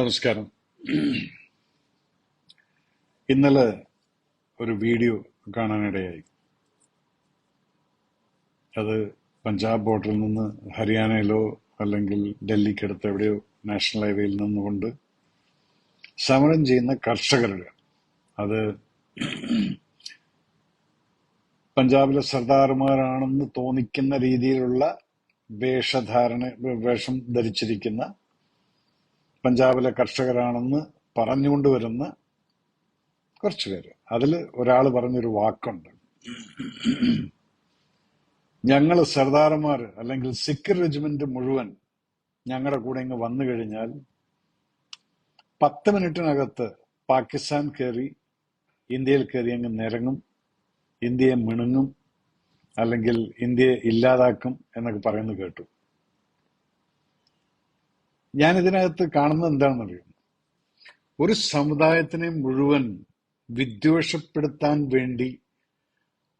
നമസ്കാരം. ഇന്നലെ ഒരു വീഡിയോ കാണാനിടയായി. അത് പഞ്ചാബ് ബോർഡറിൽ നിന്ന് ഹരിയാനയിലോ അല്ലെങ്കിൽ ഡൽഹിക്കടുത്ത് എവിടെയോ നാഷണൽ ഹൈവേയിൽ നിന്നുകൊണ്ട് സമരം ചെയ്യുന്ന കർഷകരുടെ അത് പഞ്ചാബിലെ സർദാർമാരാണെന്ന് തോന്നിക്കുന്ന രീതിയിലുള്ള വേഷധാരണ വേഷം ധരിച്ചിരിക്കുന്ന പഞ്ചാബിലെ കർഷകരാണെന്ന് പറഞ്ഞുകൊണ്ട് വരുന്ന കുറച്ചു പേര്. അതിൽ ഒരാൾ പറഞ്ഞൊരു വാക്കുണ്ട്. ഞങ്ങൾ സർദാർമാർ അല്ലെങ്കിൽ സിഖ് റെജിമെന്റ് മുഴുവൻ ഞങ്ങളുടെ കൂടെ ഇങ്ങ് വന്നു കഴിഞ്ഞാൽ പത്ത് മിനിറ്റിനകത്ത് പാകിസ്ഥാൻ കയറി ഇന്ത്യയിൽ കയറി അങ്ങ് നിരങ്ങും ഇന്ത്യയെ മിണുങ്ങും അല്ലെങ്കിൽ ഇന്ത്യയെ ഇല്ലാതാക്കും എന്നൊക്കെ പറയുന്നത് കേട്ടു. ഞാൻ ഇതിനകത്ത് കാണുന്നത് എന്താണെന്നറിയോ? ഒരു സമുദായത്തിനെ മുഴുവൻ വിദ്വേഷപ്പെടുത്താൻ വേണ്ടി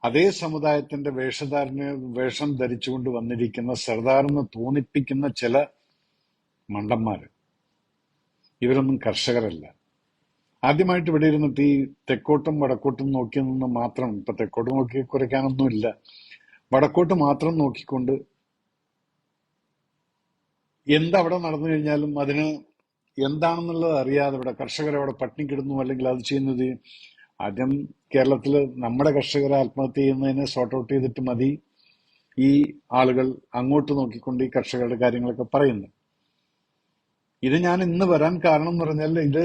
അതേ സമുദായത്തിന്റെ വേഷധാരണ വേഷം ധരിച്ചുകൊണ്ട് വന്നിരിക്കുന്ന സർദാറെന്ന് തോന്നിപ്പിക്കുന്ന ചില മണ്ടന്മാര്. ഇവരൊന്നും കർഷകരല്ല. ആദ്യമായിട്ട് ഇവിടെ ഇരുന്നിട്ട് ഈ തെക്കോട്ടും വടക്കോട്ടും നോക്കി നിന്ന് മാത്രം ഇപ്പൊ തെക്കോട്ട് നോക്കി കുറയ്ക്കാനൊന്നുമില്ല. വടക്കോട്ട് മാത്രം നോക്കിക്കൊണ്ട് എന്തവിടെ നടന്നു കഴിഞ്ഞാലും അതിന് എന്താണെന്നുള്ളത് അറിയാതെ ഇവിടെ കർഷകർ അവിടെ പട്ടിണിക്കിടുന്നു അല്ലെങ്കിൽ അത് ചെയ്യുന്നത്. ആദ്യം കേരളത്തിൽ നമ്മുടെ കർഷകരെ ആത്മഹത്യ ചെയ്യുന്നതിനെ സോർട്ട് ഔട്ട് ചെയ്തിട്ട് മതി. ഈ ആളുകൾ അങ്ങോട്ട് നോക്കിക്കൊണ്ട് ഈ കർഷകരുടെ കാര്യങ്ങളൊക്കെ പറയുന്നു. ഇത് ഞാൻ ഇന്ന് വരാൻ കാരണം എന്ന് പറഞ്ഞാൽ ഇത്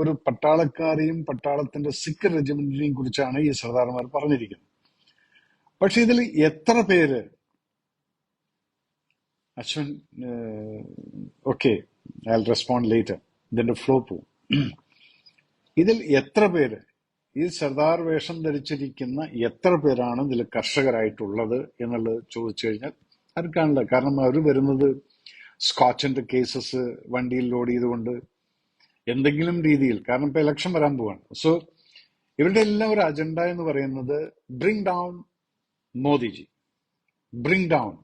ഒരു പട്ടാളക്കാരെയും പട്ടാളത്തിന്റെ സിഖ് റെജിമെന്റിനെയും കുറിച്ചാണ് ഈ സർദാർമാർ പറഞ്ഞിരിക്കുന്നത്. പക്ഷെ ഇതിൽ എത്ര പേര് Ashwin okay I respond later ഇതിന്റെ ഫ്ലോ പോവും ഇതിൽ എത്ര പേര്? ഈ സർദാർ വേഷം ധരിച്ചിരിക്കുന്ന എത്ര പേരാണ് ഇതിൽ കർഷകരായിട്ടുള്ളത് എന്നുള്ളത് ചോദിച്ചു കഴിഞ്ഞാൽ ആർക്കാണില്ല കാരണം അവർ വരുന്നത് സ്കോച്ചിന്റെ കേസസ് വണ്ടിയിൽ ലോഡ് ചെയ്തുകൊണ്ട് എന്തെങ്കിലും രീതിയിൽ. കാരണം ഇപ്പൊ ഇലക്ഷൻ വരാൻ പോവാണ്. സോ ഇവരുടെ എല്ലാം ഒരു അജണ്ട എന്ന് പറയുന്നത് bring down Modiji. Bring down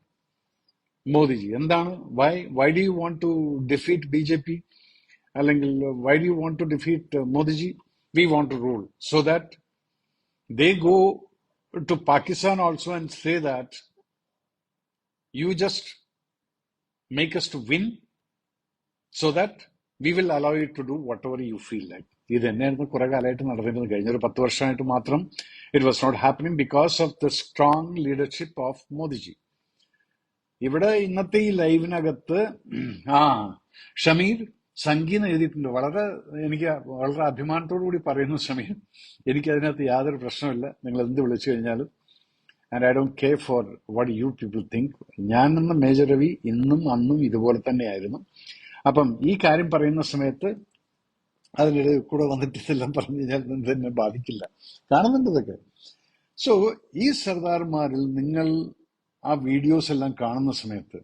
Modiji എന്താണ് why why do you want to defeat B J P അല്ലെങ്കിൽ why do you want to defeat Modiji we want to rule so that they go to Pakistan also and say that you just make us to win so that we will allow you to do whatever you feel like. ഇത് തന്നെയായിരുന്നു കുറെ കാലമായിട്ട് നടന്നിരുന്നത് കഴിഞ്ഞ ഒരു പത്ത് വർഷമായിട്ട് മാത്രം it was not happening because of the strong leadership of Modiji ഇവിടെ ഇന്നത്തെ ഈ ലൈവിനകത്ത് ആ ഷമീർ സംഗീതം എഴുതിയിട്ടുണ്ട്. വളരെ എനിക്ക് വളരെ അഭിമാനത്തോടു കൂടി പറയുന്നു ഷമീർ. എനിക്ക് അതിനകത്ത് യാതൊരു പ്രശ്നമില്ല നിങ്ങൾ എന്ത് വിളിച്ചു കഴിഞ്ഞാലും. And I don't care for what you people think ഞാൻ എന്ന മേജർ രവി ഇന്നും അന്നും ഇതുപോലെ തന്നെയായിരുന്നു. അപ്പം ഈ കാര്യം പറയുന്ന സമയത്ത് അതിനിടെ കൂടെ വന്നിട്ട് ഇതെല്ലാം പറഞ്ഞു കഴിഞ്ഞാൽ തന്നെ ബാധിക്കില്ല. കാണുന്നുണ്ട് ഇതൊക്കെ? സോ ഈ സർദാർമാരിൽ നിങ്ങൾ ആ വീഡിയോസ് എല്ലാം കാണുന്ന സമയത്ത്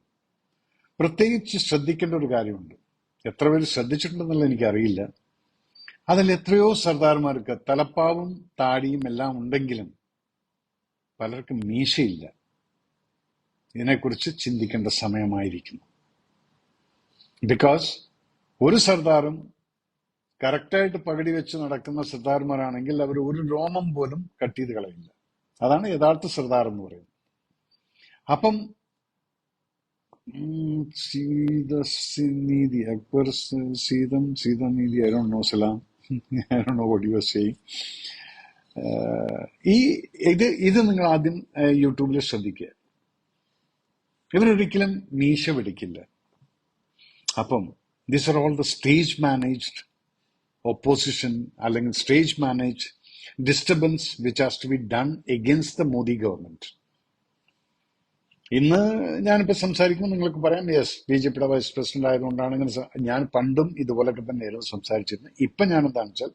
പ്രത്യേകിച്ച് ശ്രദ്ധിക്കേണ്ട ഒരു കാര്യമുണ്ട്. എത്ര പേര് ശ്രദ്ധിച്ചിട്ടുണ്ടെന്നുള്ള എനിക്കറിയില്ല. അതിൽ എത്രയോ സർദാർമാർക്ക് തലപ്പാവും താടിയും എല്ലാം ഉണ്ടെങ്കിലും പലർക്കും മീശയില്ല. ഇതിനെക്കുറിച്ച് ചിന്തിക്കേണ്ട സമയമായിരിക്കുന്നു. ബിക്കോസ് ഒരു സർദാറും കറക്റ്റായിട്ട് പകടി വെച്ച് നടക്കുന്ന സർദാർമാരാണെങ്കിൽ അവർ ഒരു രോമം പോലും കട്ട് ചെയ്ത് കളയില്ല. അതാണ് യഥാർത്ഥ സർദാർ എന്ന് പറയുന്നത്. അപ്പം സീതനീതി അക്ബർ സ- സീതം സലാം. I don't know what you are saying. ഈ ഇത് ഇത് നിങ്ങൾ ആദ്യം യൂട്യൂബിൽ ശ്രദ്ധിക്കുക. ഇവരൊരിക്കലും മീശ പിടിക്കില്ല. അപ്പം this are all the stage managed opposition അല്ലെങ്കിൽ stage manage disturbance which has to be done against the Modi government ഇന്ന് ഞാനിപ്പോ സംസാരിക്കുമ്പോൾ നിങ്ങൾക്ക് പറയാം യെസ് ബി ജെ പിയുടെ വൈസ് പ്രസിഡന്റ് ആയതുകൊണ്ടാണ് ഇങ്ങനെ ഞാൻ പണ്ടും ഇതുപോലൊക്കെ തന്നെയായിരുന്നു സംസാരിച്ചിരുന്നത്. ഇപ്പൊ ഞാൻ എന്താണെന്ന് വെച്ചാൽ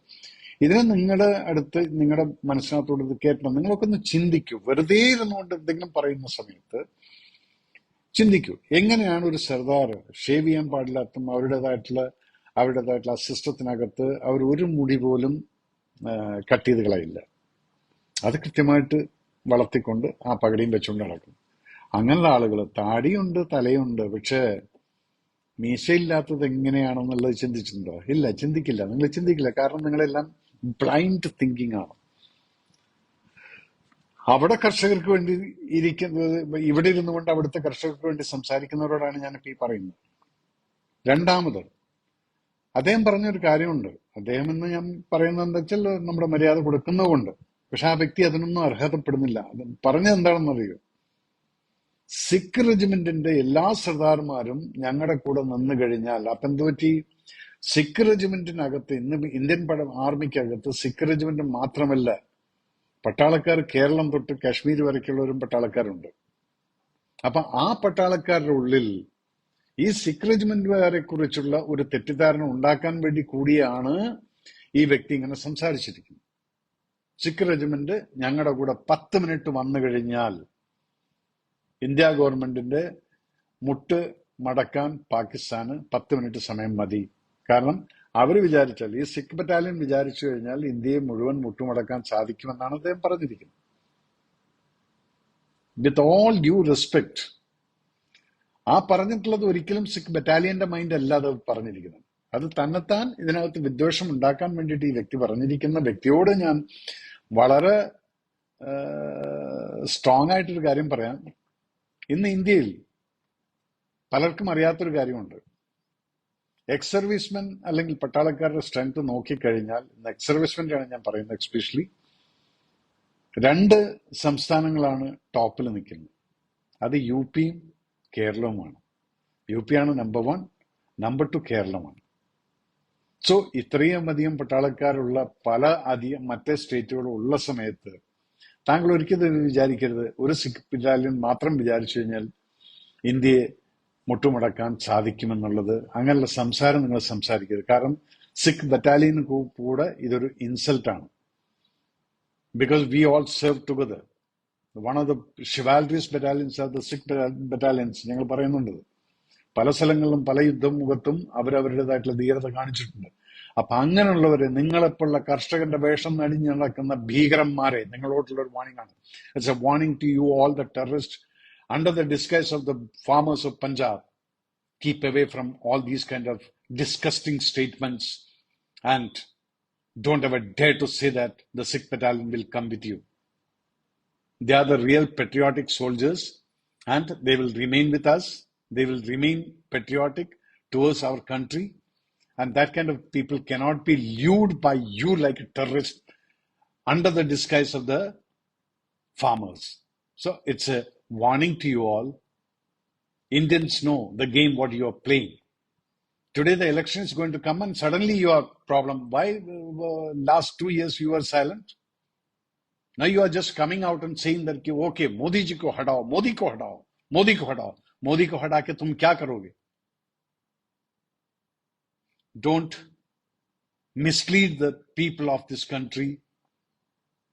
ഇതിനെ നിങ്ങളുടെ അടുത്ത് നിങ്ങളുടെ മനസ്സിനകത്തോട് ഇത് കേട്ടണം. നിങ്ങളൊക്കെ ഒന്ന് ചിന്തിക്കൂ. വെറുതെ ഇരുന്നുകൊണ്ട് എന്തെങ്കിലും പറയുന്ന സമയത്ത് ചിന്തിക്കൂ. എങ്ങനെയാണ് ഒരു സർദാർ ഷേവ് ചെയ്യാൻ പാടില്ലാത്തും അവരുടേതായിട്ടുള്ള അവരുടേതായിട്ടുള്ള അസിസ്റ്റത്തിനകത്ത് സിസ്റ്റത്തിനകത്ത് അവർ ഒരു മുടി പോലും കട്ട് ചെയ്ത് കളയില്ല. അത് കൃത്യമായിട്ട് വളർത്തിക്കൊണ്ട് ആ പകടിയും വെച്ചുകൊണ്ട് നടക്കും. അങ്ങനെയുള്ള ആളുകൾ താടിയുണ്ട് തലയുണ്ട്. പക്ഷേ മീശയില്ലാത്തത് എങ്ങനെയാണെന്നുള്ളത് ചിന്തിച്ചിട്ടുണ്ടോ? ഇല്ല ചിന്തിക്കില്ല. നിങ്ങൾ ചിന്തിക്കില്ല. കാരണം നിങ്ങളെല്ലാം ബ്ലൈൻഡ് തിങ്കിങ് ആണ്. അവിടെ കർഷകർക്ക് വേണ്ടി ഇരിക്കുന്നത് ഇവിടെ ഇരുന്നു കൊണ്ട് അവിടുത്തെ കർഷകർക്ക് വേണ്ടി സംസാരിക്കുന്നവരോടാണ് ഞാനിപ്പോ ഈ പറയുന്നത്. രണ്ടാമത് അദ്ദേഹം പറഞ്ഞൊരു കാര്യമുണ്ട്. അദ്ദേഹം എന്ന് ഞാൻ പറയുന്നത് എന്താ വെച്ചാൽ നമ്മുടെ മര്യാദ കൊടുക്കുന്നതുകൊണ്ട്. പക്ഷെ ആ വ്യക്തി അതിനൊന്നും അർഹതപ്പെടുന്നില്ല. പറഞ്ഞത് എന്താണെന്നറിയോ? സിഖ് റെജിമെന്റിന്റെ എല്ലാ സർദാർമാരും ഞങ്ങളുടെ കൂടെ നിന്ന് കഴിഞ്ഞാൽ അപ്പം എന്ത് പറ്റി? സിഖ് റെജിമെന്റിനകത്ത് ഇന്ന് ഇന്ത്യൻ പട ആർമിക്കകത്ത് സിഖ് റെജിമെന്റ് മാത്രമല്ല പട്ടാളക്കാർ കേരളം തൊട്ട് കാശ്മീർ വരയ്ക്കുള്ളവരും പട്ടാളക്കാരുണ്ട്. അപ്പൊ ആ പട്ടാളക്കാരുടെ ഉള്ളിൽ ഈ സിഖ് റെജിമെന്റുകാരെ കുറിച്ചുള്ള ഒരു തെറ്റിദ്ധാരണ ഉണ്ടാക്കാൻ വേണ്ടി കൂടിയാണ് ഈ വ്യക്തി ഇങ്ങനെ സംസാരിച്ചിരിക്കുന്നത്. സിഖ് റെജിമെന്റ് ഞങ്ങളുടെ കൂടെ പത്ത് മിനിറ്റ് വന്നു കഴിഞ്ഞാൽ ഇന്ത്യ ഗവൺമെന്റിന്റെ മുട്ട് മടക്കാൻ പാകിസ്ഥാന് പത്ത് മിനിറ്റ് സമയം മതി. കാരണം അവർ വിചാരിച്ചാൽ ഈ സിഖ് ബറ്റാലിയൻ വിചാരിച്ചു കഴിഞ്ഞാൽ ഇന്ത്യയെ മുഴുവൻ മുട്ടുമടക്കാൻ സാധിക്കുമെന്നാണ് അദ്ദേഹം പറഞ്ഞിരിക്കുന്നത്. വിത്ത് ഓൾ ഡ്യൂ റെസ്പെക്ട് ആ പറഞ്ഞിട്ടുള്ളത് ഒരിക്കലും സിഖ് ബറ്റാലിയന്റെ മൈൻഡ് അല്ല അത് പറഞ്ഞിരിക്കുന്നത്. അത് തന്നെത്താൻ ഇതിനകത്ത് വിദ്വേഷം ഉണ്ടാക്കാൻ വേണ്ടിയിട്ട് ഈ വ്യക്തി പറഞ്ഞിരിക്കുന്ന വ്യക്തിയോട് ഞാൻ വളരെ സ്ട്രോങ് ആയിട്ടൊരു കാര്യം പറയാം. ഇന്ന് ഇന്ത്യയിൽ പലർക്കും അറിയാത്തൊരു കാര്യമുണ്ട്. എക്സ് സർവീസ്മെൻ അല്ലെങ്കിൽ പട്ടാളക്കാരുടെ സ്ട്രെങ്ത് നോക്കിക്കഴിഞ്ഞാൽ ഇന്ന് എക്സ് സർവീസ്മെന്റാണ് ഞാൻ പറയുന്നത് എക്സ്പെഷ്യലി രണ്ട് സംസ്ഥാനങ്ങളാണ് ടോപ്പിൽ നിൽക്കുന്നത്. അത് യു പിയും കേരളവുമാണ്. യു പി ആണ് നമ്പർ വൺ നമ്പർ ടു കേരളമാണ്. സോ ഇത്രയും അധികം പട്ടാളക്കാരുള്ള പല അധികം മറ്റേ സ്റ്റേറ്റുകളും ഉള്ള സമയത്ത് താങ്കൾ ഒരിക്കലും വിചാരിക്കരുത്. ഒരു സിഖ് ബറ്റാലിയൻ മാത്രം വിചാരിച്ചു കഴിഞ്ഞാൽ ഇന്ത്യയെ മുട്ടുമടക്കാൻ സാധിക്കുമെന്നുള്ളത് അങ്ങനെയുള്ള സംസാരം നിങ്ങൾ സംസാരിക്കരുത്. കാരണം സിഖ് ബറ്റാലിയൻ കൂടെ ഇതൊരു ഇൻസൾട്ടാണ് because we all serve together one of the Shivalis battalions are the Sikh battalions ഞങ്ങൾ പറയുന്നുണ്ട്. പല സ്ഥലങ്ങളിലും പല യുദ്ധമുഖത്തും അവരവരുടേതായിട്ടുള്ള ധീരത കാണിച്ചിട്ടുണ്ട്. അപ്പൊ അങ്ങനെയുള്ളവരെ നിങ്ങളെപ്പോലുള്ള കർഷകന്റെ വേഷം അണിഞ്ഞു നടക്കുന്ന ഭീകരന്മാരെ നിങ്ങളോട്ടുള്ള ഒരു വാണിംഗ് ആണ് it's a warning to you all the terrorist under the disguise of the farmers of Punjab, keep away from all these kind of disgusting statements and don't ever dare to say that the Sikh battalion will come with you. They are the real patriotic soldiers and they will remain with us. They will remain patriotic towards our country. And that kind of people cannot be lured by you like a terrorist under the disguise of the farmers. So it's a warning to you all. Indians know the game what you are playing. Today the election is going to come and suddenly you are problem. Why uh, last two years you were silent? Now you are just coming out and saying that okay, Modi ji ko hadao, Modi ko hadao, Modi ko hadao, Modi ko hada ke tum kya karoge? Don't mislead the people of this country.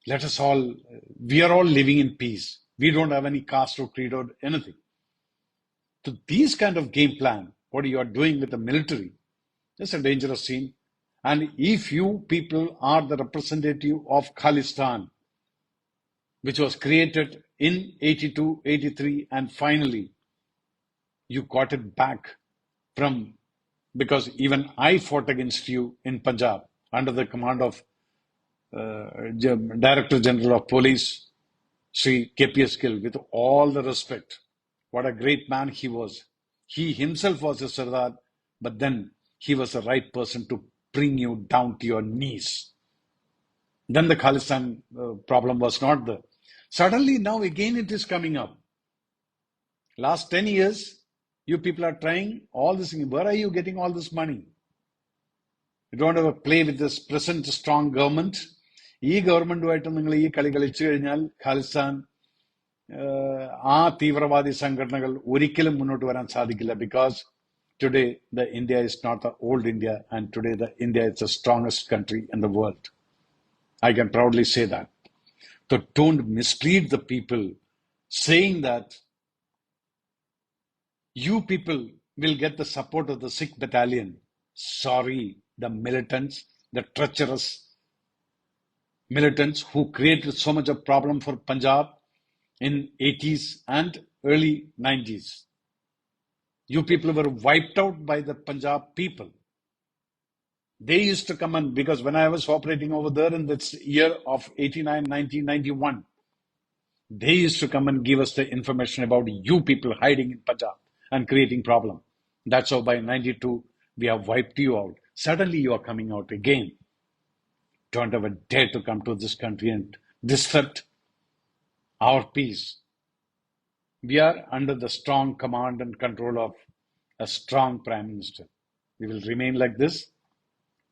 Let us all, we are all living in peace. We don't have any caste or creed or anything. So these kind of game plan, what you are doing with the military, is a dangerous scene. And if you people are the representative of Khalistan, which was created in 82, 83, and finally you got it back from, because even I fought against you in Punjab under the command of uh, Director General of Police, Sri KPS Gill, with all the respect, what a great man he was. He himself was a Sardar, but then he was the right person to bring you down to your knees. Then the Khalistan uh, problem was not there. Suddenly, now again it is coming up. Last 10 years, you people are trying all this. Where are you getting all this money? You don't have a play with this present strong government. ഈ ഗവൺമെന്റുമായിട്ട് നിങ്ങൾ ഈ കളി കളിച്ചു കഴിഞ്ഞാൽ ഖാലിസ്ഥാൻ ആ തീവ്രവാദി സംഘടനകൾ ഒരിക്കലും മുന്നോട്ട് വരാൻ സാധിക്കില്ല because today the India is not the old India and today the India is the strongest country in the world I can proudly say that So don't mislead the people saying that you people will get the support of the Sikh battalion. Sorry, the militants, the treacherous militants who created so much of problem for Punjab in 80s and early 90s. You people were wiped out by the Punjab people. They used to come and, because when I was operating over there in this year of 89, 1991, they used to come and give us the information about you people hiding in Punjab and creating problem. That's how by 92, we have wiped you out. Suddenly you are coming out again. Don't ever dare to come to this country and disrupt our peace. We are under the strong command and control of a strong prime minister. We will remain like this,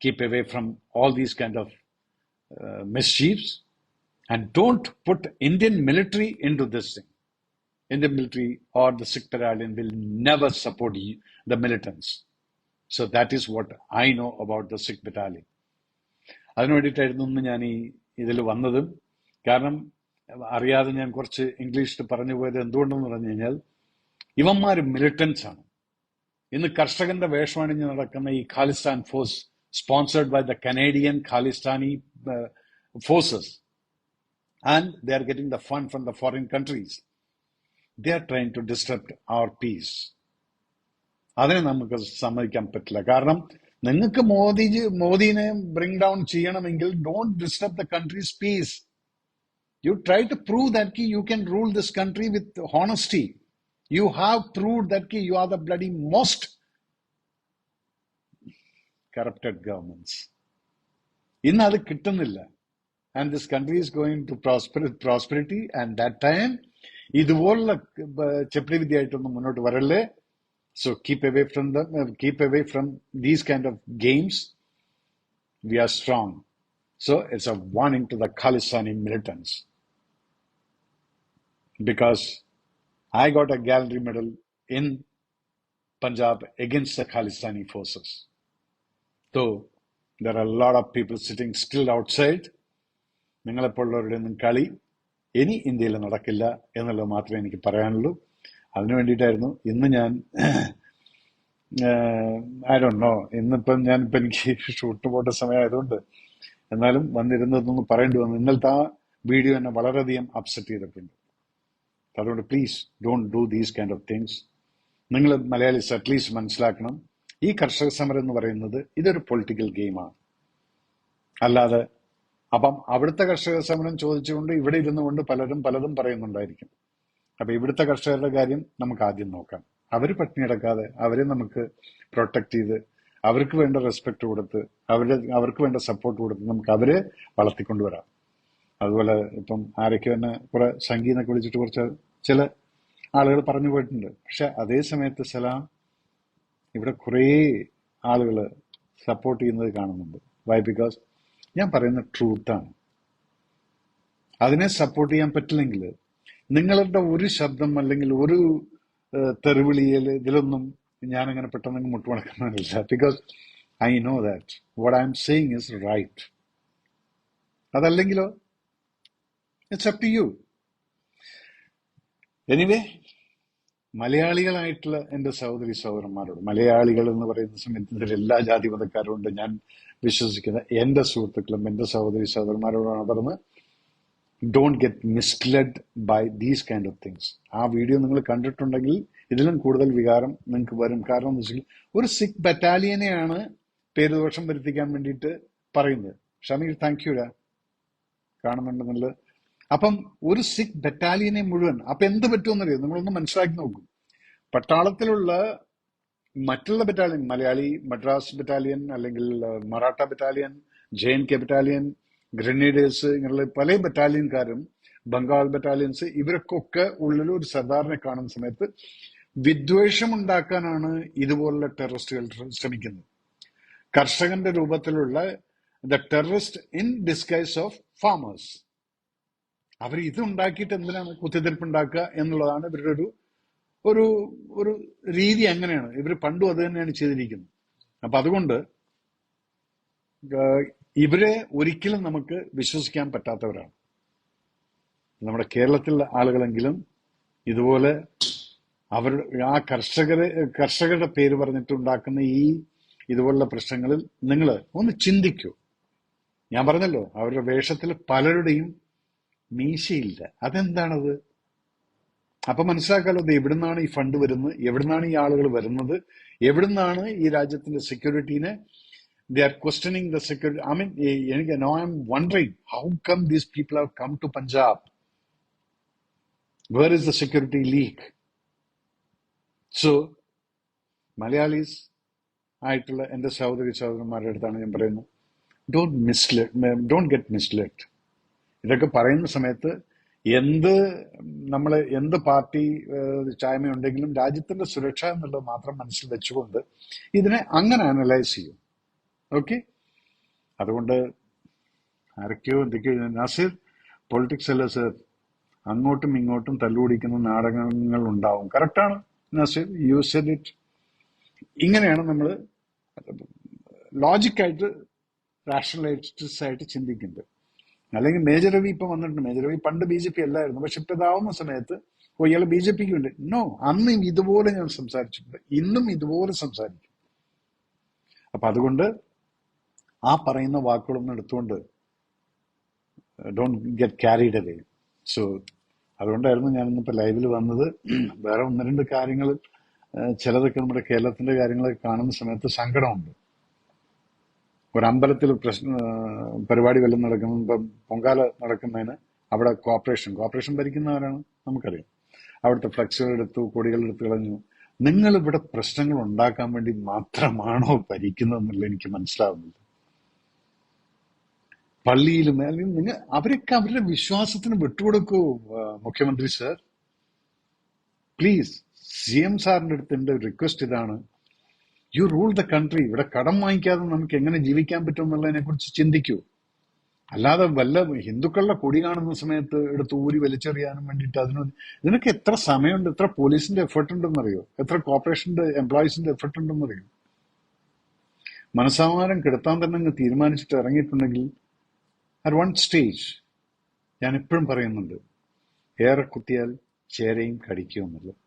keep away from all these kind of uh, mischiefs, and don't put Indian military into this thing. Indian military or the Sikh battalion will never support you, the militants. So that is what I know about the Sikh battalion. അതിനു വേണ്ടിയിട്ടായിരുന്നു ഇന്ന് ഞാൻ ഈ ഇതിൽ വന്നതും കാരണം അറിയാതെ ഞാൻ കുറച്ച് ഇംഗ്ലീഷിൽ പറഞ്ഞു പോയത് എന്തുകൊണ്ടെന്ന് പറഞ്ഞു കഴിഞ്ഞാൽ ഇവന്മാർ മിലിറ്റൻസ് ആണ് ഇന്ന് കർഷകന്റെ വേഷമണിഞ്ഞ് നടക്കുന്ന ഈ Khalistan force sponsored by the Canadian Khalistani forces and they are getting the fund from the foreign countries they are trying to disturb our peace അതിനെ നമുക്ക് സമ്മതിക്കാൻ പറ്റില്ല. കാരണം നിങ്ങൾക്ക് മോദിജി മോദിനെ ബ്രിങ് ഡൗൺ ചെയ്യണമെങ്കിൽ don't disturb the country's peace you try to prove that you can rule this country with honesty You have proved that ki you are the bloody most corrupted governments. ഇന്ന് അത് കിട്ടുന്നില്ല. And this country is going to prosperity and that time ഇതുപോലുള്ള ചെപ്പടി വിദ്യയായിട്ടൊന്നും മുന്നോട്ട് വരല്ലേ so keep away from the keep away from these kind of games we are strong so it's a warning to the Khalistani militants because I got a gallery medal in Punjab against the Khalistani forces. Though there are a lot of people sitting still outside, നിങ്ങളെപ്പോലുള്ളവരുടെ ഒന്നും കളി ഇനി ഇന്ത്യയിൽ നടക്കില്ല എന്നുള്ളത് മാത്രമേ എനിക്ക് പറയാനുള്ളൂ. അതിനു വേണ്ടിയിട്ടായിരുന്നു ഇന്ന് ഞാൻ ആരുണ്ടോ ഇന്നിപ്പം ഞാനിപ്പോൾ എനിക്ക് ഷൂട്ട് പോട്ട സമയമായതുകൊണ്ട് എന്നാലും വന്നിരുന്നതൊന്ന് പറയേണ്ടി വന്നു. ഇന്നലത്തെ ആ വീഡിയോ എന്നെ വളരെയധികം അപ്സെറ്റ് ചെയ്തിട്ടുണ്ട്. അതുകൊണ്ട് please don't do these kind of things നിങ്ങൾ മലയാളീസ് അറ്റ്ലീസ്റ്റ് മനസ്സിലാക്കണം. ഈ കർഷക സമരം എന്ന് പറയുന്നത് ഇതൊരു പൊളിറ്റിക്കൽ ഗെയിമാണ് അല്ലാതെ അപ്പം അവിടുത്തെ കർഷക സമരം ചോദിച്ചുകൊണ്ട് ഇവിടെ ഇരുന്നു കൊണ്ട് പലരും പലതും പറയുന്നുണ്ടായിരിക്കും. അപ്പൊ ഇവിടുത്തെ കർഷകരുടെ കാര്യം നമുക്ക് ആദ്യം നോക്കാം. അവർ പട്ടിണി കിടക്കാതെ അവരെ നമുക്ക് പ്രൊട്ടക്ട് ചെയ്ത് അവർക്ക് വേണ്ട റെസ്പെക്ട് കൊടുത്ത് അവരുടെ അവർക്ക് വേണ്ട സപ്പോർട്ട് കൊടുത്ത് നമുക്ക് അവരെ വളർത്തിക്കൊണ്ടുവരാം അതുപോലെ ഇപ്പം ആരൊക്കെ തന്നെ കുറെ സംഗീതമൊക്കെ വിളിച്ചിട്ട് കുറച്ച് ചില ആളുകൾ പറഞ്ഞു പോയിട്ടുണ്ട്. പക്ഷെ അതേ സമയത്ത് സലാം ഇവിടെ കുറേ ആളുകൾ സപ്പോർട്ട് ചെയ്യുന്നത് കാണുന്നുണ്ട്. വൈ ബിക്കോസ് ഞാൻ പറയുന്ന ട്രൂത്താണ് അതിനെ സപ്പോർട്ട് ചെയ്യാൻ പറ്റില്ലെങ്കിൽ നിങ്ങളുടെ ഒരു ശബ്ദം അല്ലെങ്കിൽ ഒരു തെറിവിളിയൽ ഇതിലൊന്നും ഞാൻ അങ്ങനെ പെട്ടെന്ന് മുട്ടുമടക്കുന്നതല്ല because I know that what I'm saying is right അതല്ലെങ്കിലോ it's up to you anyway മലയാളികളായിട്ടുള്ള എന്റെ സഹോദരി സഹോദരന്മാരോട് മലയാളികൾ എന്ന് പറയുന്ന സമയത്ത് എല്ലാ ജാതി മതക്കാരും ഉണ്ട്. ഞാൻ വിശ്വസിക്കുന്ന എന്റെ സുഹൃത്തുക്കളും എന്റെ സഹോദരി സഹോദരന്മാരോടാണ് പറഞ്ഞത് don't get misled by these kind of things ആ വീഡിയോ നിങ്ങൾ കണ്ടിട്ടുണ്ടെങ്കിൽ ഇതിലും കൂടുതൽ വികാരം നിങ്ങൾക്ക് വരും. കാരണം എന്ന് വെച്ചാൽ ഒരു സിഖ് ബറ്റാലിയനെയാണ് പേരുദോഷം വരുത്തിക്കാൻ വേണ്ടിയിട്ട് പറയുന്നത്. ഷമീർ താങ്ക് യു കാണുന്നുണ്ടെന്നുള്ളത് അപ്പം ഒരു സിഖ് ബറ്റാലിയനെ മുഴുവൻ അപ്പൊ എന്ത് പറ്റുമെന്നറിയോ? നിങ്ങളൊന്ന് മനസ്സിലാക്കി നോക്കും. പട്ടാളത്തിലുള്ള മറ്റുള്ള ബറ്റാലിയൻ മലയാളി മദ്രാസ് ബറ്റാലിയൻ അല്ലെങ്കിൽ Maratha battalion J N K battalion grenadiers ഇങ്ങനെയുള്ള പല ബറ്റാലിയൻകാരും ബംഗാൾ ബറ്റാലിയൻസ് ഇവരൊക്കെ ഉള്ളിൽ ഒരു സർദാറിനെ കാണുന്ന സമയത്ത് വിദ്വേഷം ഉണ്ടാക്കാനാണ് ഇതുപോലുള്ള ടെററിസ്റ്റുകൾ ശ്രമിക്കുന്നത്. കർഷകന്റെ രൂപത്തിലുള്ള the terrorist in disguise of farmers അവർ ഇത് ഉണ്ടാക്കിയിട്ട് എന്തിനാണ് കുത്തിത്തിരിപ്പ് ഉണ്ടാക്കുക എന്നുള്ളതാണ് ഇവരുടെ ഒരു ഒരു ഒരു രീതി അങ്ങനെയാണ്. ഇവർ പണ്ടും അത് തന്നെയാണ് ചെയ്തിരിക്കുന്നത്. അപ്പൊ അതുകൊണ്ട് ഇവരെ ഒരിക്കലും നമുക്ക് വിശ്വസിക്കാൻ പറ്റാത്തവരാണ്. നമ്മുടെ കേരളത്തിലെ ആളുകളെങ്കിലും ഇതുപോലെ അവർ ആ കർഷകരെ കർഷകരുടെ പേര് പറഞ്ഞിട്ട് ഉണ്ടാക്കുന്ന ഈ ഇതുപോലുള്ള പ്രശ്നങ്ങളിൽ നിങ്ങൾ ഒന്ന് ചിന്തിക്കൂ. ഞാൻ പറഞ്ഞല്ലോ അവരുടെ വേഷത്തിൽ പലരുടെയും മീശയില്ല അതെന്താണത് അപ്പൊ മനസ്സിലാക്കാലോ ഇത് എവിടുന്നാണ് ഈ ഫണ്ട് വരുന്നത് എവിടുന്നാണ് ഈ ആളുകൾ വരുന്നത് എവിടുന്നാണ് ഈ രാജ്യത്തിന്റെ സെക്യൂരിറ്റീനെ they are questioning the security. I mean, എനിക്ക് no I I'm wondering how come these people have come to Punjab? Where is the security leak? So, Malayalees ആയിട്ടുള്ള എന്റെ സഹോദരി സഹോദരന്മാരുടെ അടുത്താണ് ഞാൻ പറയുന്നത് don't mislead don't get mislead ഇതൊക്കെ പറയുന്ന സമയത്ത് എന്ത് നമ്മൾ എന്ത് പാർട്ടി ചായ്മയുണ്ടെങ്കിലും രാജ്യത്തിന്റെ സുരക്ഷ എന്നുള്ളത് മാത്രം മനസ്സിൽ വെച്ചുകൊണ്ട് ഇതിനെ അങ്ങനെ അനലൈസ് ചെയ്യും. ഓക്കെ? അതുകൊണ്ട് ആരൊക്കെയോ എന്തൊക്കെയോ നസീർ പൊളിറ്റിക്സ് അല്ല സർ? അങ്ങോട്ടും ഇങ്ങോട്ടും തല്ലുപിടിക്കുന്ന നാടകങ്ങൾ ഉണ്ടാവും. കറക്റ്റാണ് നാസിർ? സെഡ് ഇറ്റ് ഇങ്ങനെയാണ് നമ്മൾ ലോജിക്കായിട്ട് റാഷണലൈസ് ആയിട്ട് ചിന്തിക്കുന്നത്. അല്ലെങ്കിൽ മേജർ രവി ഇപ്പൊ വന്നിട്ടുണ്ട്. മേജർ രവി പണ്ട് ബി ജെ പി അല്ലായിരുന്നു. പക്ഷെ ഇപ്പൊ ഇതാവുന്ന സമയത്ത് ഓ ഇയാൾ ബി ജെ പിക്ക് വേണ്ടി. നോ അന്നും ഇതുപോലെ ഞാൻ സംസാരിച്ചിട്ടുണ്ട്. ഇന്നും ഇതുപോലെ സംസാരിക്കും. അപ്പൊ അതുകൊണ്ട് ആ പറയുന്ന വാക്കുകളൊന്നും എടുത്തുകൊണ്ട് don't get carried away so അതുകൊണ്ടായിരുന്നു ഞാൻ ഇന്നിപ്പോ ലൈവിൽ വന്നത്. വേറെ ഒന്ന് രണ്ട് കാര്യങ്ങൾ ചിലതൊക്കെ നമ്മുടെ കേരളത്തിന്റെ കാര്യങ്ങളൊക്കെ കാണുന്ന സമയത്ത് സങ്കടമുണ്ട്. ഒരു അമ്പലത്തിൽ പ്രശ്ന പരിപാടി വല്ലതും നടക്കുന്നു ഇപ്പം പൊങ്കാല നടക്കുന്നതിന് അവിടെ കോർപ്പറേഷൻ കോർപ്പറേഷൻ ഭരിക്കുന്നവരാണ് നമുക്കറിയാം. അവിടുത്തെ ഫ്ലക്സുകൾ എടുത്തു കൊടികൾ എടുത്തു കളഞ്ഞു. നിങ്ങൾ ഇവിടെ പ്രശ്നങ്ങൾ ഉണ്ടാക്കാൻ വേണ്ടി മാത്രമാണോ ഭരിക്കുന്നതെന്നുള്ള എനിക്ക് മനസ്സിലാവുന്നില്ല. പള്ളിയിലും അല്ലെങ്കിൽ നിങ്ങൾ അവരൊക്കെ അവരുടെ വിശ്വാസത്തിന് വിട്ടുകൊടുക്കൂ മുഖ്യമന്ത്രി സർ. പ്ലീസ് സി എം സാറിന്റെ അടുത്ത് എന്റെ റിക്വസ്റ്റ് ഇതാണ്. യു റൂൾ ദ കൺട്രി ഇവിടെ കടം വാങ്ങിക്കാതെ നമുക്ക് എങ്ങനെ ജീവിക്കാൻ പറ്റും എന്നുള്ളതിനെ കുറിച്ച് ചിന്തിക്കൂ. അല്ലാതെ വല്ല ഹിന്ദുക്കളുടെ കൊടി കാണുന്ന സമയത്ത് എടുത്ത് ഊരി വലിച്ചെറിയാനും വേണ്ടിയിട്ട് അതിന് ഇതിനൊക്കെ എത്ര സമയമുണ്ട്? എത്ര പോലീസിന്റെ എഫേർട്ട് ഉണ്ടെന്നറിയോ? എത്ര കോർപ്പറേഷന്റെ എംപ്ലോയീസിന്റെ എഫേർട്ട് ഉണ്ടെന്നറിയോ? മനസ്സമാരം കെടുത്താൻ തന്നെ അങ്ങ് തീരുമാനിച്ചിട്ട് ഇറങ്ങിയിട്ടുണ്ടെങ്കിൽ അറ്റ് വൺ സ്റ്റേജ് ഞാൻ എപ്പോഴും പറയുന്നുണ്ട് ഏറെ കുത്തിയാൽ ചേരയും കടിക്കുമെന്നുള്ളത്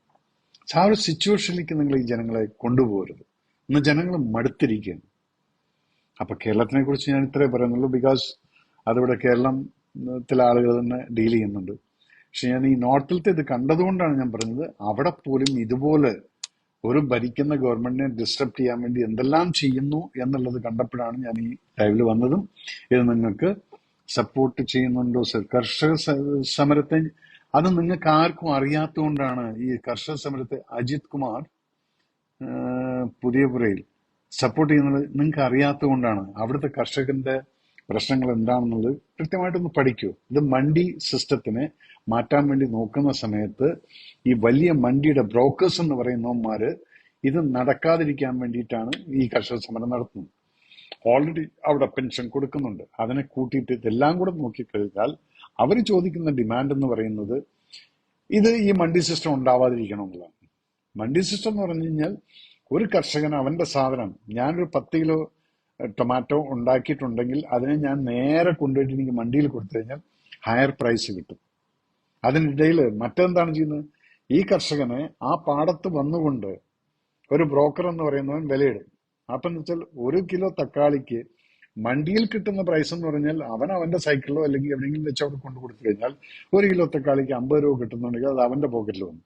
ആ ഒരു സിറ്റുവേഷനിലേക്ക് നിങ്ങൾ ഈ ജനങ്ങളെ കൊണ്ടുപോകരുത്. ഇന്ന് ജനങ്ങൾ മടുത്തിരിക്കുകയാണ്. അപ്പൊ കേരളത്തിനെ കുറിച്ച് ഞാൻ ഇത്രേ പറയുന്നുള്ളൂ. ബിക്കോസ് അതിവിടെ കേരളത്തിലെ ആളുകൾ തന്നെ ഡീൽ ചെയ്യുന്നുണ്ട്. പക്ഷെ ഞാൻ ഈ നോർത്തിലത്തെ ഇത് കണ്ടതുകൊണ്ടാണ് ഞാൻ പറഞ്ഞത് അവിടെ പോലും ഇതുപോലെ ഒരു ഭരിക്കുന്ന ഗവൺമെന്റിനെ ഡിസ്റ്റർബ് ചെയ്യാൻ വേണ്ടി എന്തെല്ലാം ചെയ്യുന്നു എന്നുള്ളത് കണ്ടപ്പോഴാണ് ഞാൻ ഈ ലൈവിൽ വന്നതും. ഇത് നിങ്ങൾക്ക് സപ്പോർട്ട് ചെയ്യുന്നുണ്ടോ? സർ കർഷക സമരത്തെ? അത് നിങ്ങൾക്ക് ആർക്കും അറിയാത്തതുകൊണ്ടാണ് ഈ കർഷക സമരത്തെ അജിത് കുമാർ ആഹ് പുതിയപുരയിൽ സപ്പോർട്ട് ചെയ്യുന്നത് നിങ്ങൾക്ക് അറിയാത്തതുകൊണ്ടാണ് അവിടുത്തെ കർഷകന്റെ പ്രശ്നങ്ങൾ എന്താണെന്നുള്ളത് കൃത്യമായിട്ടൊന്ന് പഠിക്കൂ. ഇത് മണ്ടി സിസ്റ്റത്തിനെ മാറ്റാൻ വേണ്ടി നോക്കുന്ന സമയത്ത് ഈ വലിയ മണ്ടിയുടെ ബ്രോക്കേഴ്സ് എന്ന് പറയുന്നവന്മാര് ഇത് നടക്കാതിരിക്കാൻ വേണ്ടിയിട്ടാണ് ഈ കർഷക സമരം നടത്തുന്നത്. ഓൾറെഡി അവിടെ പെൻഷൻ കൊടുക്കുന്നുണ്ട്. അതിനെ കൂട്ടിയിട്ട് ഇതെല്ലാം കൂടെ നോക്കിക്കഴിഞ്ഞാൽ അവർ ചോദിക്കുന്ന ഡിമാൻഡ് എന്ന് പറയുന്നത് ഇത് ഈ മണ്ടി സിസ്റ്റം ഉണ്ടാവാതിരിക്കണം എന്നുള്ളതാണ് മണ്ടി സിസ്റ്റം എന്ന് പറഞ്ഞു കഴിഞ്ഞാൽ ഒരു കർഷകൻ അവന്റെ സാധനം ഞാനൊരു പത്ത് കിലോ ടൊമാറ്റോ ഉണ്ടാക്കിയിട്ടുണ്ടെങ്കിൽ അതിനെ ഞാൻ നേരെ കൊണ്ടുപോയിട്ട് എനിക്ക് മണ്ടിയിൽ കൊടുത്തു കഴിഞ്ഞാൽ ഹയർ പ്രൈസ് കിട്ടും. അതിനിടയിൽ മറ്റെന്താണ് ചെയ്യുന്നത്? ഈ കർഷകന് ആ പാടത്ത് വന്നുകൊണ്ട് ഒരു ബ്രോക്കർ എന്ന് പറയുന്നവൻ വിലയിടും. അപ്പം എന്ന് വെച്ചാൽ ഒരു കിലോ തക്കാളിക്ക് മണ്ടിയിൽ കിട്ടുന്ന പ്രൈസ് എന്ന് പറഞ്ഞാൽ അവൻ അവന്റെ സൈക്കിളിലോ അല്ലെങ്കിൽ എവിടെയെങ്കിലും വെച്ച് അവിടെ കൊണ്ടു കൊടുത്തു കഴിഞ്ഞാൽ ഒരു കിലോ തക്കാളിക്ക് അമ്പത് രൂപ കിട്ടുന്നുണ്ടെങ്കിൽ അത് അവന്റെ പോക്കറ്റിൽ വന്നു.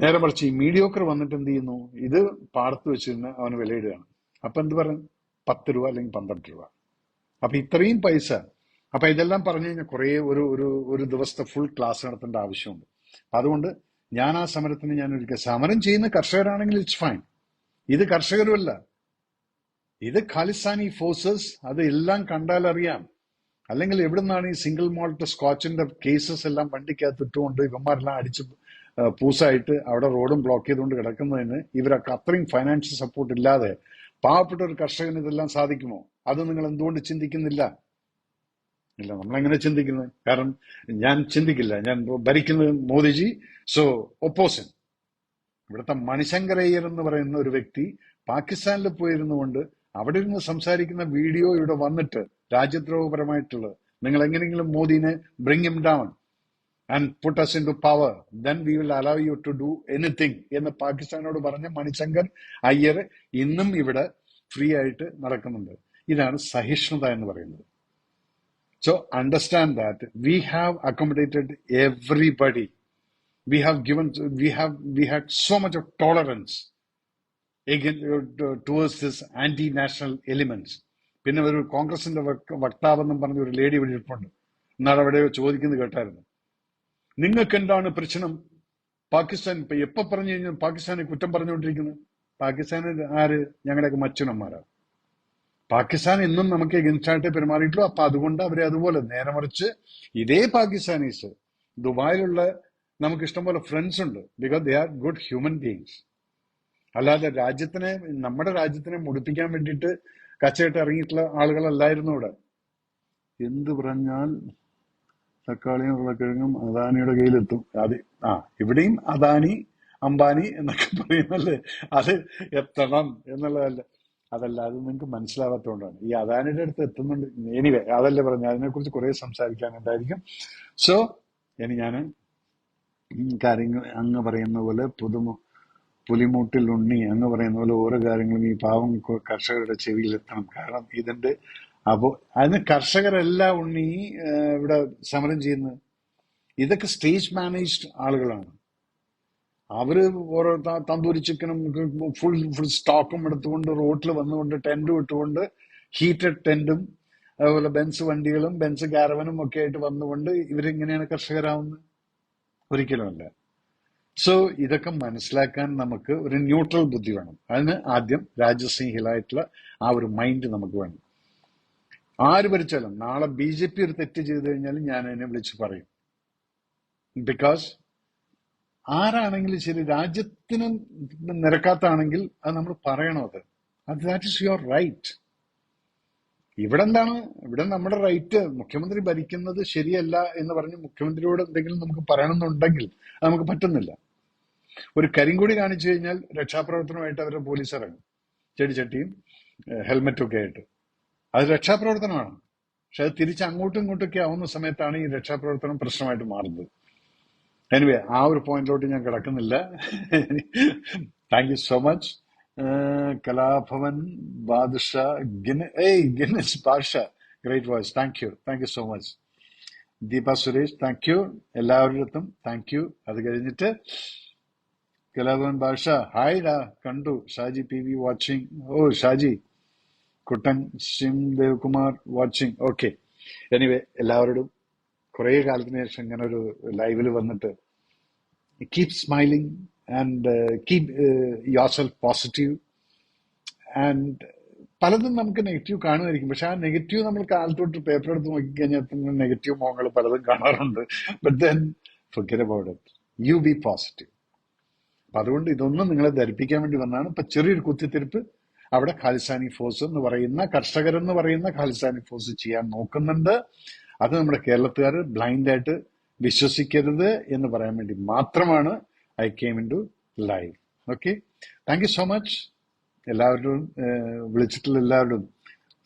നേരെ മറിച്ച് ഈ മീഡിയോക്കർ വന്നിട്ട് എന്ത് ചെയ്യുന്നു? ഇത് പാടത്ത് വെച്ചിരുന്ന് അവന് വിലയിടുകയാണ്. അപ്പൊ എന്ത് പറയും? പത്ത് രൂപ അല്ലെങ്കിൽ പന്ത്രണ്ട് രൂപ. അപ്പൊ ഇത്രയും പൈസ. അപ്പൊ ഇതെല്ലാം പറഞ്ഞു കഴിഞ്ഞാൽ കുറെ ഒരു ഒരു ഒരു ദിവസത്തെ ഫുൾ ക്ലാസ് നടത്തേണ്ട ആവശ്യമുണ്ട്. അതുകൊണ്ട് ഞാൻ ആ സമരത്തിന് ഞാൻ ഒരിക്കൽ സമരം ചെയ്യുന്ന കർഷകരാണെങ്കിൽ ഇറ്റ്സ് ഫൈൻ ഇത് കർഷകരുമല്ല. ഇത് ഖാലിസ്ഥാനി ഫോഴ്സസ് അത് എല്ലാം കണ്ടാൽ അറിയാം. അല്ലെങ്കിൽ എവിടുന്നാണ് ഈ സിംഗിൾ മോൾട്ട് സ്കോച്ചിന്റെ കേസസ് എല്ലാം വണ്ടിക്കകത്ത് ഇട്ടുകൊണ്ട് ഇവന്മാരെല്ലാം അടിച്ച് പൂസായിട്ട് അവിടെ റോഡും ബ്ലോക്ക് ചെയ്തുകൊണ്ട് കിടക്കുന്നതിന് ഇവരൊക്കെ അത്രയും ഫൈനാൻഷ്യൽ സപ്പോർട്ട് ഇല്ലാതെ പാവപ്പെട്ട ഒരു കർഷകന് ഇതെല്ലാം സാധിക്കുമോ? അത് നിങ്ങൾ എന്തുകൊണ്ട് ചിന്തിക്കുന്നില്ല? ഇല്ല നമ്മളെങ്ങനെ ചിന്തിക്കുന്നത് കാരണം ഞാൻ ചിന്തിക്കില്ല. ഞാൻ ഭരിക്കുന്നത് മോദിജി. സോ ഒപ്പോസിൻ ഇവിടുത്തെ മണിശങ്കരയ്യർ എന്ന് പറയുന്ന ഒരു വ്യക്തി പാകിസ്ഥാനിൽ പോയിരുന്നു കൊണ്ട് അവിടെ ഇരുന്ന് സംസാരിക്കുന്ന വീഡിയോ ഇവിടെ വന്നിട്ട് രാജ്യദ്രോഹപരമായിട്ടുള്ളത്. നിങ്ങൾ എങ്ങനെയെങ്കിലും മോദിനെ bring him down and put us in to power then we will allow you to do anything എന്ന് പാകിസ്ഥാനോട് പറഞ്ഞ മണിശങ്കർ അയ്യർ ഇന്നും ഇവിടെ ഫ്രീ ആയിട്ട് നടക്കുന്നുണ്ട്. ഇതാണ് സഹിഷ്ണുത എന്ന് പറയുന്നത്. So understand that we have accommodated everybody we have given we have we had so much of tolerance towards this anti national anti-national പിന്നെ ഒരു കോൺഗ്രസിന്റെ വക്താവെന്നും പറഞ്ഞ ഒരു ലേഡി ഇവിടെ ഇരിപ്പുണ്ട്. എന്നാണ് അവിടെ ചോദിക്കുന്നത് കേട്ടായിരുന്നു. നിങ്ങൾക്ക് എന്താണ് പ്രശ്നം? പാകിസ്ഥാൻ ഇപ്പൊ എപ്പോ പറഞ്ഞു കഴിഞ്ഞാൽ പാകിസ്ഥാനെ കുറ്റം പറഞ്ഞുകൊണ്ടിരിക്കുന്നത് പാകിസ്ഥാനിൽ ആര്? ഞങ്ങളുടെയൊക്കെ മച്ചനന്മാരാണ് പാകിസ്ഥാൻ ഇന്നും നമുക്ക് എഗൻസ്റ്റ് ആയിട്ട് പെരുമാറിയിട്ടുള്ളൂ. അപ്പൊ അതുകൊണ്ട് അവരെ അതുപോലെ നേരെ മറിച്ച് ഇതേ പാകിസ്ഥാനീസ് ദുബായിലുള്ള നമുക്ക് ഇഷ്ടംപോലെ ഫ്രണ്ട്സ് ഉണ്ട്. Because they are good human beings അല്ലാതെ രാജ്യത്തിനെ നമ്മുടെ രാജ്യത്തിനെ മുടിപ്പിക്കാൻ വേണ്ടിയിട്ട് കച്ചയായിട്ട് ഇറങ്ങിയിട്ടുള്ള ആളുകളല്ലായിരുന്നു ഇവിടെ. എന്ത് പറഞ്ഞാൽ തക്കാളിയും ഉരുളക്കിഴങ്ങും അദാനിയുടെ കയ്യിലെത്തും. അത് ആ ഇവിടെയും അദാനി അംബാനി എന്നൊക്കെ പറയുന്നല്ലേ? അത് എത്തണം എന്നുള്ളതല്ല. അതല്ല അത് നിങ്ങൾക്ക് മനസ്സിലാവാത്തതുകൊണ്ടാണ് ഈ അദാനിയുടെ അടുത്ത് എത്തുന്നുണ്ട്. എനിവേ അതല്ലേ പറഞ്ഞു അതിനെക്കുറിച്ച് കുറേ സംസാരിക്കാനുണ്ടായിരിക്കും. സോ ഇനി ഞാൻ കാര്യങ്ങൾ അങ്ങ് പറയുന്ന പോലെ പുതുമ പുലിമൂട്ടിൽ ഉണ്ണി അങ്ങ് പറയുന്ന പോലെ ഓരോ കാര്യങ്ങളും ഈ പാവം കർഷകരുടെ ചെവിയിൽ എത്തണം കാരണം ഇതിന്റെ അപ്പോ അതിന് കർഷകരല്ല ഉണ്ണി ഇവിടെ സമരം ചെയ്യുന്നത്. ഇതൊക്കെ സ്റ്റേജ് മാനേജ്ഡ് ആളുകളാണ്. അവർ ഓരോ തന്തൂരി ചിക്കനും ഫുൾ ഫുൾ സ്റ്റോക്കും എടുത്തുകൊണ്ട് റോട്ടിൽ വന്നുകൊണ്ട് ടെന്റും ഇട്ടുകൊണ്ട് ഹീറ്റഡ് ടെന്റും അതുപോലെ ബെൻസ് വണ്ടികളും ബെൻസ് കാരവനും ഒക്കെ ആയിട്ട് വന്നുകൊണ്ട് ഇവരെങ്ങനെയാണ് കർഷകരാവുന്നത്. ഒരിക്കലുമല്ല സോ ഇതൊക്കെ മനസ്സിലാക്കാൻ നമുക്ക് ഒരു ന്യൂട്രൽ ബുദ്ധി വേണം. അതിന് ആദ്യം രാജസിംഹിലായിട്ടുള്ള ആ ഒരു മൈൻഡ് നമുക്ക് വേണം. ആര് ഭരിച്ചാലും നാളെ ബി ജെ പി ഒരു തെറ്റ് ചെയ്തു കഴിഞ്ഞാലും ഞാൻ അതിനെ വിളിച്ച് പറയും. ബിക്കോസ് ആരാണെങ്കിലും ശരി രാജ്യത്തിന് നിരക്കാത്താണെങ്കിൽ അത് നമ്മൾ പറയണം അത്? അത് ദാറ്റ് ഇസ് യുവർ റൈറ്റ് ഇവിടെ എന്താണ് ഇവിടെ നമ്മുടെ റൈറ്റ് മുഖ്യമന്ത്രി ഭരിക്കുന്നത് ശരിയല്ല എന്ന് പറഞ്ഞ് മുഖ്യമന്ത്രിയോട് എന്തെങ്കിലും നമുക്ക് പറയണമെന്നുണ്ടെങ്കിൽ അത് നമുക്ക് പറ്റുന്നില്ല. ഒരു കരിങ്കൂടി കാണിച്ചു കഴിഞ്ഞാൽ രക്ഷാപ്രവർത്തനമായിട്ട് അവരുടെ പോലീസ് ഇറങ്ങും. ചെടിച്ചട്ടിയും ഒക്കെ ആയിട്ട്. അത് രക്ഷാപ്രവർത്തനമാണ്. പക്ഷെ അത് തിരിച്ച് അങ്ങോട്ടും ഇങ്ങോട്ടൊക്കെ ആവുന്ന സമയത്താണ് ഈ രക്ഷാപ്രവർത്തനം പ്രശ്നമായിട്ട് മാറുന്നത്. എനിവേ ആ ഒരു പോയിന്റിലോട്ട് ഞാൻ കിടക്കുന്നില്ല. Thank you so much Kalabhavan Badusha ഗിന ഏയ് Guinness Basha great voice thank you thank you so much Deepa Suresh thank you എല്ലാവരുടെ താങ്ക് യു അത് കഴിഞ്ഞിട്ട് കലാഭവൻ ബാഷ ഹായ് ഡാ കണ്ടു. Shaji P V watching oh Shaji. Kuttan ശിം Devakumar watching. Okay. Anyway എല്ലാവരോടും കുറെ കാലത്തിന് ശേഷം ഇങ്ങനെ ഒരു ലൈവിൽ വന്നിട്ട് keep smiling and keep yourself positive and പലതും നമുക്ക് നെഗറ്റീവ് കാണുമായിരിക്കും. പക്ഷെ ആ നെഗറ്റീവ് നമ്മൾ കാലത്തോട്ട് പേപ്പർ എടുത്ത് നോക്കിക്കഴിഞ്ഞാൽ നെഗറ്റീവ് മുഖങ്ങൾ പലതും കാണാറുണ്ട്. But then forget about it you be positive അപ്പൊ അതുകൊണ്ട് ഇതൊന്നും നിങ്ങളെ ധരിപ്പിക്കാൻ വേണ്ടി വന്നതാണ്. ഇപ്പൊ ചെറിയൊരു കുത്തിത്തിരിപ്പ്. അവിടെ ഖാലിസ്ഥാനി ഫോഴ്സ് എന്ന് പറയുന്ന കർഷകരെന്ന് പറയുന്ന ഖാലിസ്ഥാനി ഫോഴ്സ് ചെയ്യാൻ നോക്കുന്നുണ്ട്. അത് നമ്മുടെ കേരളത്തുകാർ ബ്ലൈൻഡ് ആയിട്ട് വിശ്വസിക്കരുത് എന്ന് പറയാൻ വേണ്ടി മാത്രമാണ് I came in to live okay thank you so much എല്ലാവരോടും ഏഹ്, വിളിച്ചിട്ടുള്ള എല്ലാവരോടും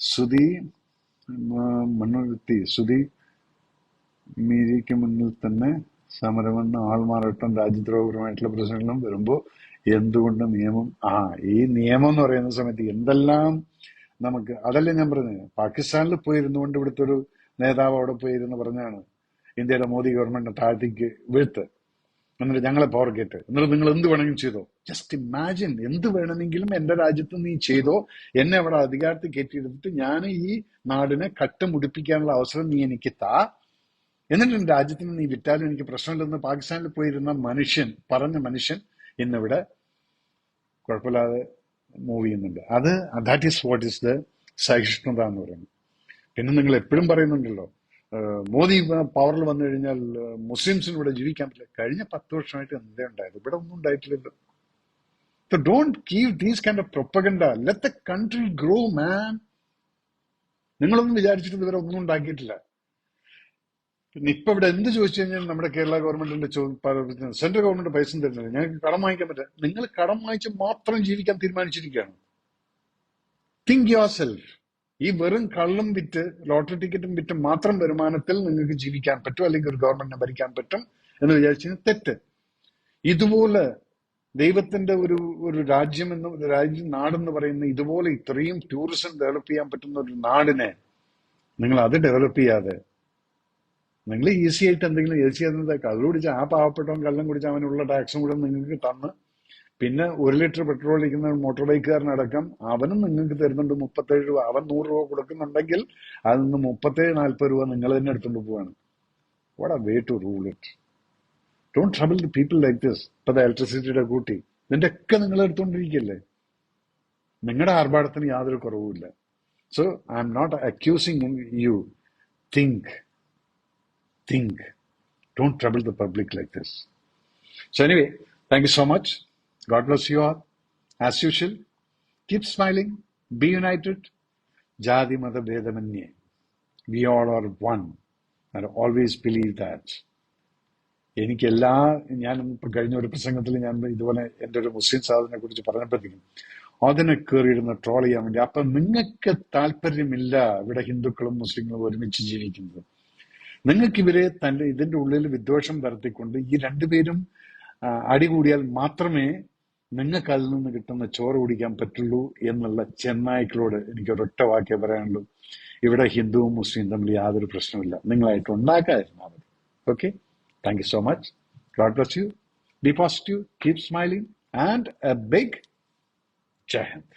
സുധി മണ്ണുരുത്തി സുധി മീരിക്ക് മുന്നിൽ തന്നെ സമരമെന്ന് ആൾമാറാട്ടം രാജ്യദ്രോഹപരമായിട്ടുള്ള പ്രശ്നങ്ങളും വരുമ്പോൾ എന്തുകൊണ്ട് നിയമം? ആ ഈ നിയമം എന്ന് പറയുന്ന സമയത്ത് എന്തെല്ലാം നമുക്ക് അതല്ലേ ഞാൻ പറഞ്ഞത്. പാകിസ്ഥാനിൽ പോയിരുന്നു കൊണ്ട് ഇവിടുത്തെ ഒരു നേതാവ് അവിടെ പോയിരുന്നു പറഞ്ഞാണ് ഇന്ത്യയുടെ മോദി ഗവൺമെന്റ് താഴ്ത്തിക്ക് വീഴ്ത്ത്. എന്നിട്ട് ഞങ്ങളെ പവർ ഗേറ്റ് എന്നിട്ട് നിങ്ങൾ എന്ത് വേണമെങ്കിലും ചെയ്തോ. ജസ്റ്റ് ഇമാജിൻ എന്ത് വേണമെങ്കിലും എന്റെ രാജ്യത്ത് നീ ചെയ്തോ. എന്നെ അവിടെ അധികാരത്തിൽ കയറ്റിയെടുത്തിട്ട് ഞാൻ ഈ നാടിനെ കട്ടുമുടിപ്പിക്കാനുള്ള അവസരം നീ എനിക്ക് താ. എന്നിട്ട് രാജ്യത്തിന് നീ വിറ്റാലും എനിക്ക് പ്രശ്നമില്ലെന്ന് പാകിസ്ഥാനിൽ പോയിരുന്ന മനുഷ്യൻ പറഞ്ഞ മനുഷ്യൻ ഇന്നിവിടെ കുഴപ്പമില്ലാതെ മൂവ് ചെയ്യുന്നുണ്ട്. അത് that is what is the സഹിഷ്ണുത എന്ന് പറയുന്നത്. പിന്നെ നിങ്ങൾ എപ്പോഴും പറയുന്നുണ്ടല്ലോ മോദി പവറിൽ വന്നു കഴിഞ്ഞാൽ മുസ്ലിംസിന് ഇവിടെ ജീവിക്കാൻ പറ്റില്ല. കഴിഞ്ഞ പത്ത് വർഷമായിട്ട് എന്തേ ഉണ്ടായത്? ഇവിടെ ഒന്നും ഉണ്ടായിട്ടില്ലല്ലോ. So don't give these kind of propaganda. Let the country grow, man. നിങ്ങളൊന്നും വിചാരിച്ചിട്ട് ഇവരെ ഒന്നും ഉണ്ടാക്കിയിട്ടില്ല. പിന്നെ ഇപ്പൊ ഇവിടെ എന്ത് ചോദിച്ചു കഴിഞ്ഞാൽ നമ്മുടെ കേരള ഗവൺമെന്റിന്റെ സെൻട്രൽ ഗവൺമെന്റ് പൈസ തരുന്നില്ല. ഞങ്ങൾക്ക് കടം വാങ്ങിക്കാൻ പറ്റില്ല. നിങ്ങൾ കടം വാങ്ങിച്ച് മാത്രം ജീവിക്കാൻ തീരുമാനിച്ചിരിക്കുകയാണ്. തിങ്ക് യുവർ സെൽഫ് ഈ വെറും കള്ളും വിറ്റ് ലോട്ടറി ടിക്കറ്റും വിറ്റ് മാത്രം വരുമാനത്തിൽ നിങ്ങൾക്ക് ജീവിക്കാൻ പറ്റും അല്ലെങ്കിൽ ഒരു ഗവൺമെന്റിനെ ഭരിക്കാൻ പറ്റും എന്ന് വിചാരിച്ചു തെറ്റ്. ഇതുപോലെ ദൈവത്തിന്റെ ഒരു ഒരു രാജ്യം എന്ന് ഒരു രാജ്യം നാടെന്ന് പറയുന്ന ഇതുപോലെ ഇത്രയും ടൂറിസം ഡെവലപ്പ് ചെയ്യാൻ പറ്റുന്ന ഒരു നാടിനെ നിങ്ങൾ അത് ഡെവലപ്പ് ചെയ്യാതെ നിങ്ങൾ ഈസി ആയിട്ട് എന്തെങ്കിലും സി ചെയ്യുന്നത് കള്ളു കുടിച്ച ആ പാവപ്പെട്ടവൻ കള്ളം കുടിച്ച അവനുള്ള ടാക്സും കൂടെ നിങ്ങൾക്ക് തന്ന്. പിന്നെ ഒരു ലിറ്റർ പെട്രോൾ ഇരിക്കുന്ന മോട്ടോർ ബൈക്കുകാരനടക്കം അവനും നിങ്ങൾക്ക് തരുന്നുണ്ട് മുപ്പത്തേഴ് രൂപ. അവൻ നൂറ് രൂപ കൊടുക്കുന്നുണ്ടെങ്കിൽ അതിൽ നിന്ന് മുപ്പത്തേഴ് നാൽപ്പത് രൂപ നിങ്ങൾ തന്നെ എടുത്തുകൊണ്ട് പോവാണ്. What way to rule it don't trouble the people like this ഇപ്പൊ ഇലക്ട്രിസിറ്റിയുടെ കൂട്ടി. ഇതിന്റെ ഒക്കെ നിങ്ങൾ എടുത്തുകൊണ്ടിരിക്കല്ലേ? നിങ്ങളുടെ ആർഭാടത്തിന് യാതൊരു കുറവുമില്ല. So I'm not accusing you think think don't trouble the public like this So anyway, thank you so much. God bless you all. As usual, keep smiling, be united. Jati Mata Vedamanye. We all are one. And always believe that. എനിക്ക് എല്ലാ ഞാൻ കഴിഞ്ഞ ഒരു പ്രസംഗത്തിൽ ഞാൻ ഇതുപോലെ എന്റെ ഒരു മുസ്ലിം സാധനെ കുറിച്ച് പറഞ്ഞപ്പോഴത്തേക്കും അതിനെ കയറിയിരുന്ന ട്രോൾ ചെയ്യാൻ വേണ്ടി അപ്പൊ നിങ്ങൾക്ക് താല്പര്യമില്ല ഇവിടെ ഹിന്ദുക്കളും മുസ്ലിങ്ങളും ഒരുമിച്ച് ജീവിക്കുന്നത് നിങ്ങൾക്ക് ഇവരെ തന്റെ ഇതിന്റെ ഉള്ളിൽ വിദ്വേഷം വരത്തിക്കൊണ്ട് ഈ രണ്ടുപേരും അടി അടികൂടിയാൽ മാത്രമേ നിങ്ങൾക്ക് അതിൽ നിന്ന് കിട്ടുന്ന ചോറ് കുടിക്കാൻ പറ്റുള്ളൂ എന്നുള്ള ചെന്നായ്ക്കളോട് എനിക്ക് ഒരൊറ്റ വാക്യം പറയാനുള്ളൂ. ഇവിടെ ഹിന്ദുവും മുസ്ലിം തമ്മിൽ യാതൊരു പ്രശ്നമില്ല നിങ്ങളായിട്ട് ഉണ്ടാക്കാതിരുന്നാൽ മതി. Okay thank you so much God bless you be positive keep smiling and a big Jai Hind